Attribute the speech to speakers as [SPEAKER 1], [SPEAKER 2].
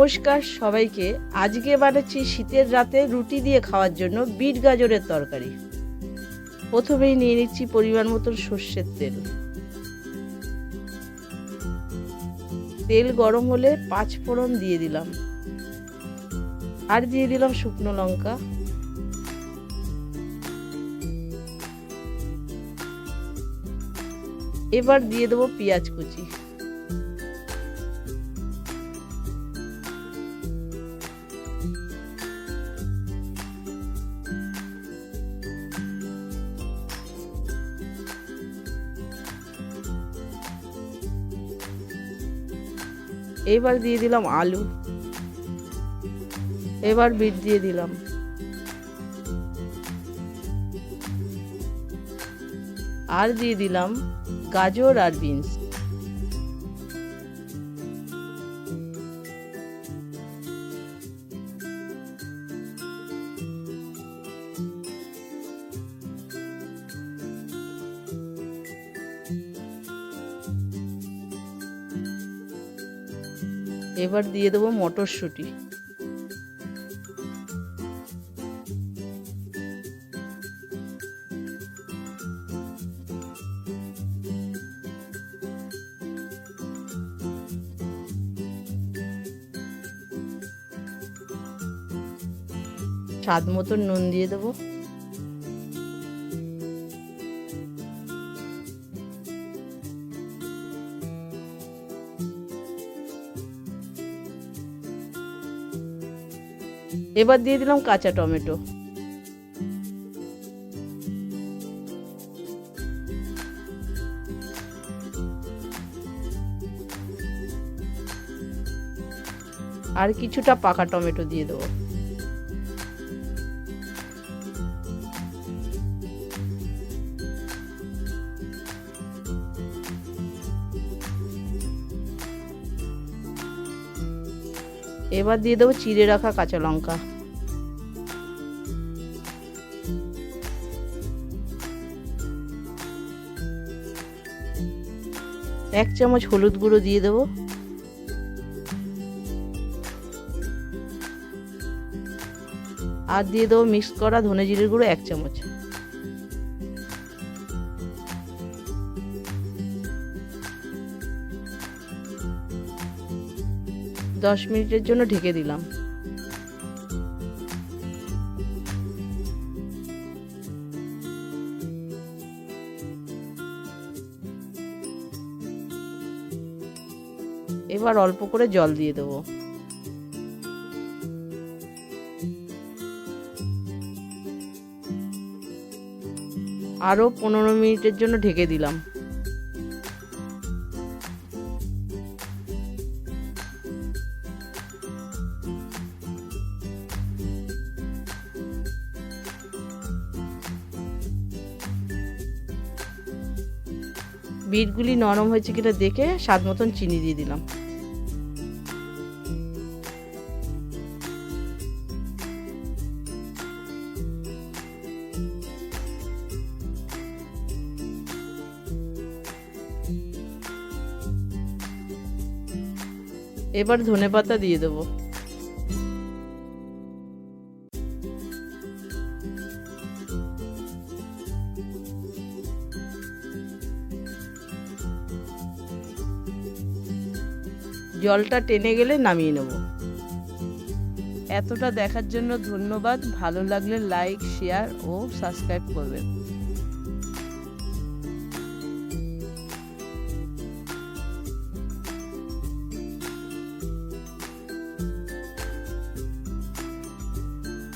[SPEAKER 1] নমস্কার সবাইকে। আজকে বানাচ্ছি শীতের রাতে রুটি দিয়ে খাওয়ার জন্য বিট গাজরের তরকারি। প্রথমেই নিয়ে নিচ্ছি পরিমাণ মতন সর্ষের তেল। তেল গরম হলে পাঁচ ফোড়ন দিয়ে দিলাম। আর দিয়ে দিলাম শুকনো লঙ্কা। এবার দিয়ে দেবো পেঁয়াজ কুচি। এবার দিয়ে দিলাম আলু। এবার বিট দিয়ে দিলাম। আর দিয়ে দিলাম গাজর আর বিনস। এবার দিয়ে দেবো মটরশুঁটি। স্বাদ মতন নুন দিয়ে দেবো। এবার দিয়ে দিলাম কাঁচা টমেটো। আর কিছুটা পাকা টমেটো দিয়ে দেবো। এবার দিয়ে দেবো চিড়ে রাখা কাঁচা লঙ্কা। এক চামচ হলুদ গুঁড়ো দিয়ে দেবো। আর দিয়ে দেবো মিক্স করা ধনে জিরের গুঁড়ো এক চামচ। দশ মিনিটের জন্য ঢেকে দিলাম। এবার অল্প করে জল দিয়ে দেবো। আরও পনেরো মিনিটের জন্য ঢেকে দিলাম। বিটগুলি নরম হয়েছে কিনা দেখে স্বাদ মতন চিনি দিয়ে দিলাম। এবার ধনে পাতা দিয়ে দেবো। জলটা টেনে গেলে নামিয়ে নেব। এতটা দেখার জন্য ধন্যবাদ। ভালো লাগলে লাইক শেয়ার ও সাবস্ক্রাইব করবেন।